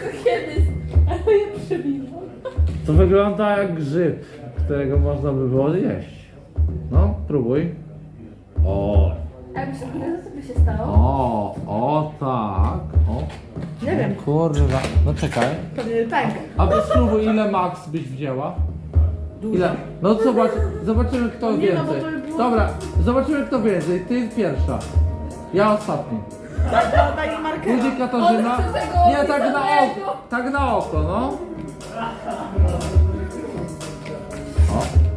tylko kiedyś, ale je. To wygląda jak grzyb, którego można by było zjeść. No, próbuj. O, A że co by się stało? o, o tak. O. Nie wiem, Kurwa. No czekaj. pewnie pęk. A spróbuj ile max byś wzięła? Ile? No zobacz, zobaczymy kto Nie, no bo więcej. to by było- Dobra, zobaczymy kto więcej. Ty pierwsza. Ja ostatni. Daj, daj, markera. Później Katarzyna. Od tego Nie, tak na oko. Tak na oko, no.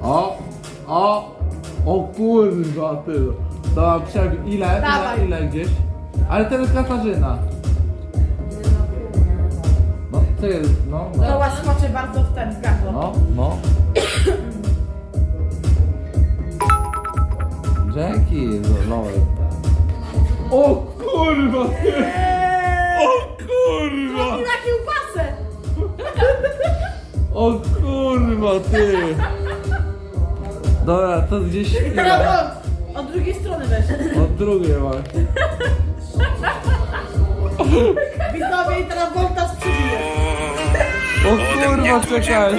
O, o, o. O kurwa ty. To przebi... Ile? Ile, Dawaj. ile gdzieś? Ale teraz Katarzyna. No, ty, no, no. To was skoczy bardzo w ten gardło. No, no. Dzięki, nowe. O kurwa ty! Eee, O kurwa! I na kiełbasę! O kurwa ty! Dobra, to gdzieś od, od drugiej strony weź. Od drugiej właśnie. Widzowie i teraz Voltas przybije. O kurwa, czekaj.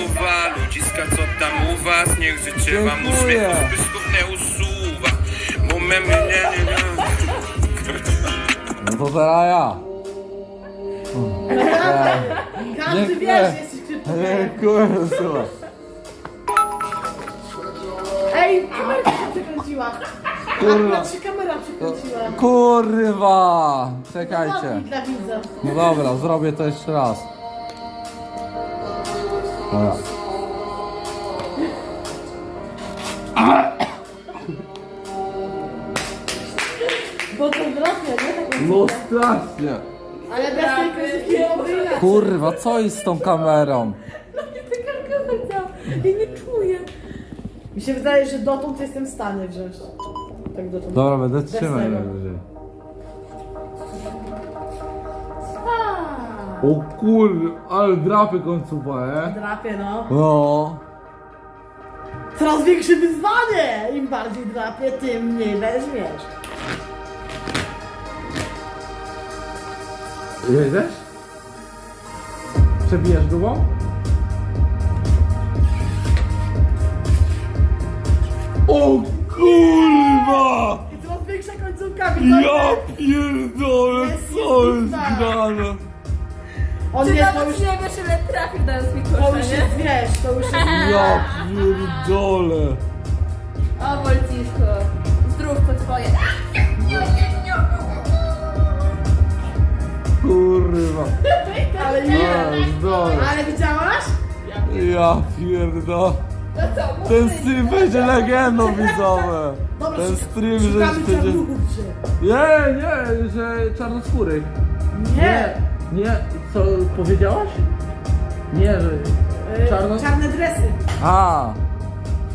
ludziska co tam u was, niech życie wam Dziękuję. uśmiechu zbyszków nie usuwa. Bo my mnie nie, nie, nie. No to teraz ja. Każdy wie, że jesteś kryptonem. Kurwa, słuchaj. Ej, kamerka się przekręciła. Kurwa. Akurat się kamera przekręciła. Kurwa! Czekajcie. Ładnie dla widza. No dobra, zrobię to jeszcze raz. Dobra. No strasznie. Ale bez tej inaczej. Kurwa, co jest z tą kamerą? No nie taka końca. Ja nie czuję. Mi się wydaje, że dotąd jestem w stanie wziąć. Tak dotąd. Dobra, będę trzymać tego. najwyżej. O kurwa, ale drapy końcówka, nie? Drapie, no. No. Coraz większe wyzwanie! Im bardziej drapie, tym mniej weźmiesz. Jedziesz? Przebijasz długą? O kurwa! I coraz większa końcówka, widzowie. Ja pierdolę, Jest co jest grane? On Czy nie, to nawet już, nie wiesz, ile trafi dając mi to już nie? jest, wiesz, to już jest... Ja pierdolę. O, Wolciszko. Zdrówko twoje. Kurwa. Ale nie. Ale zdolę. Ale widziałaś? Ja pierdolę. No co, Ten stream będzie legendą widzowe. Dobra, Ten szuka- stream, że szukamy będzie... czarnuchów dzisiaj. Nie, nie, że czarnoskórych. Nie. Nie, co powiedziałaś? Nie, że Y, czarno... Czarne dresy. A,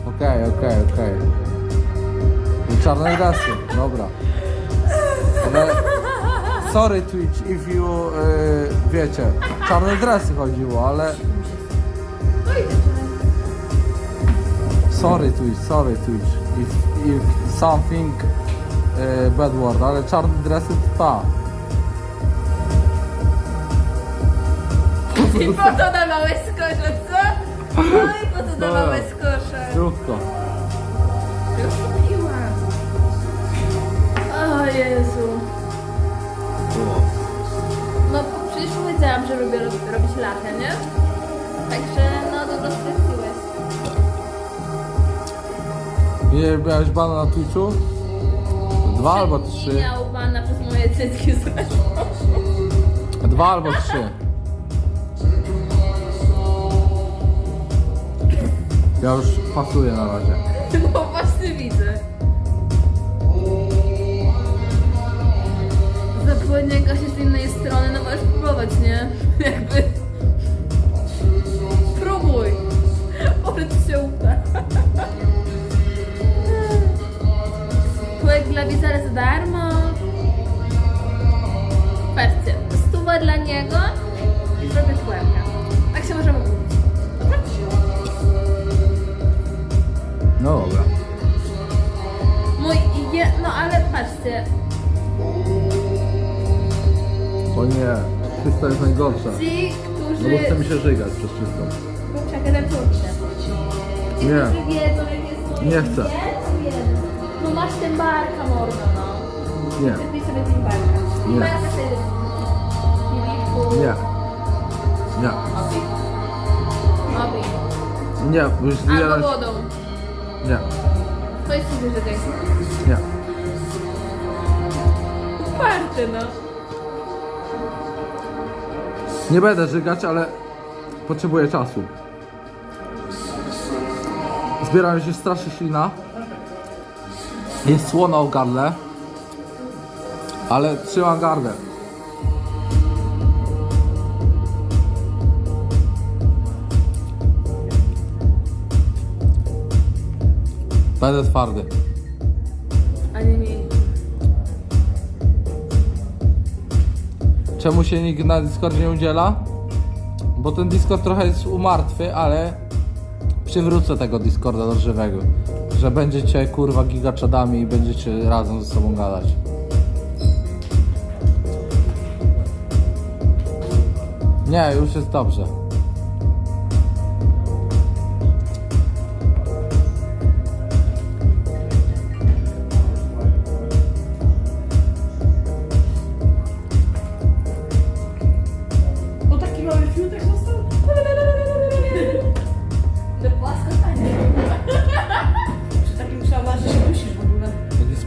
okej, okej, okej. I Czarne dresy, dobra. Ale, sorry Twitch, if you, y, wiecie, czarne dresy chodziło, ale... Sorry Twitch, sorry Twitch, if, if something y, bad word, ale czarne dresy to ta. I po to dawałeś skosze, co? No i po to dawałeś skosze. Krótko. Już kupiłam. O Jezu. Że lubię rob- robić latę, nie? Także no dobrze stwierdziłeś. Nie miałeś bana na Twitchu? Dwa albo trzy. miał pana przez moje cycki zresztą. Dwa albo trzy. Ja już pasuję na razie. No właśnie widzę. Zapłynnie się z innej strony, no nie? Jakby... Próbuj! Może ci się uda. Kółek dla Wizera za darmo. Patrzcie, stuwa dla niego i zrobię kółka. Tak się możemy umówić. Dobra? No dobra. Mój je, no ale patrzcie, O nie. Przezroczysta jest najgorsza. Ci, No którzy... bo chce mi się żygać przezroczystą. Czekaj, dam turkę. Ci, Nie. którzy wiedzą, jakie są... Nie chcę. Wiedzą. No masz ten barka, mordo, no. Nie, Wypij sobie ten barka. Nie. Barka sobie... Filipu. nie, nie, Obi. Obi. nie, bo już Albo zbierać... wodą. Nie, To jest coś wyżej. nie. Party, no. Nie będę żygać, ale potrzebuję czasu. Zbiera mi się strasznie ślina. Jest słona o gardle. Ale trzymam gardę. Będę twardy. Czemu się nikt na Discordzie nie udziela? Bo ten Discord trochę jest umartwy, ale przywrócę tego Discorda do żywego. Że będziecie kurwa gigaczadami i będziecie razem ze sobą gadać. Nie, już jest dobrze.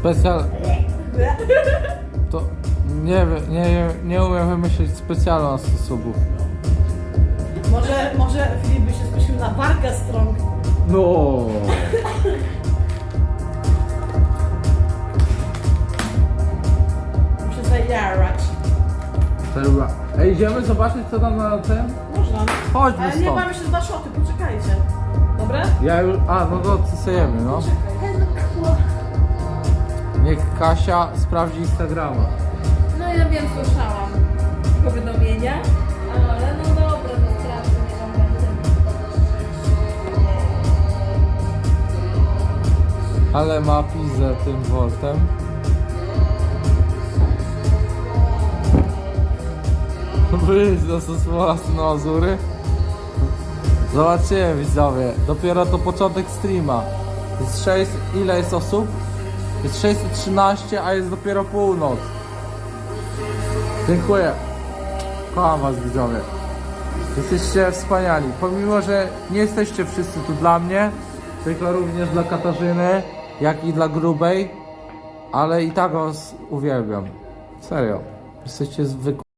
Specjal... To nie wiem, nie, nie, umiem wymyślić specjalnych sposobów. Może, może Filip by się skusił na wargę strong. No. Muszę zajarać. Dobra. Ej, idziemy zobaczyć co tam na ten? Można. Chodźmy Ale nie stąd. mam jeszcze dwa szoty, poczekajcie. Dobra? Ja już... A, no to sejemy, no. Niech Kasia sprawdzi Instagrama. No ja wiem, słyszałam powiadomienia, ale no dobra, no sprawdzę, nie mam. Ale ma pizę tym voltem. Wyjdź zastosowana na Azury. Zobaczymy widzowie. Dopiero to początek streama. Jest 6... Ile jest osób? Jest 613, a jest dopiero północ. Dziękuję. Kocham was widzowie. Jesteście wspaniali. Pomimo, że nie jesteście wszyscy tu dla mnie, tylko również dla Katarzyny, jak i dla Grubej, ale i tak was uwielbiam. Serio. Jesteście zwykli.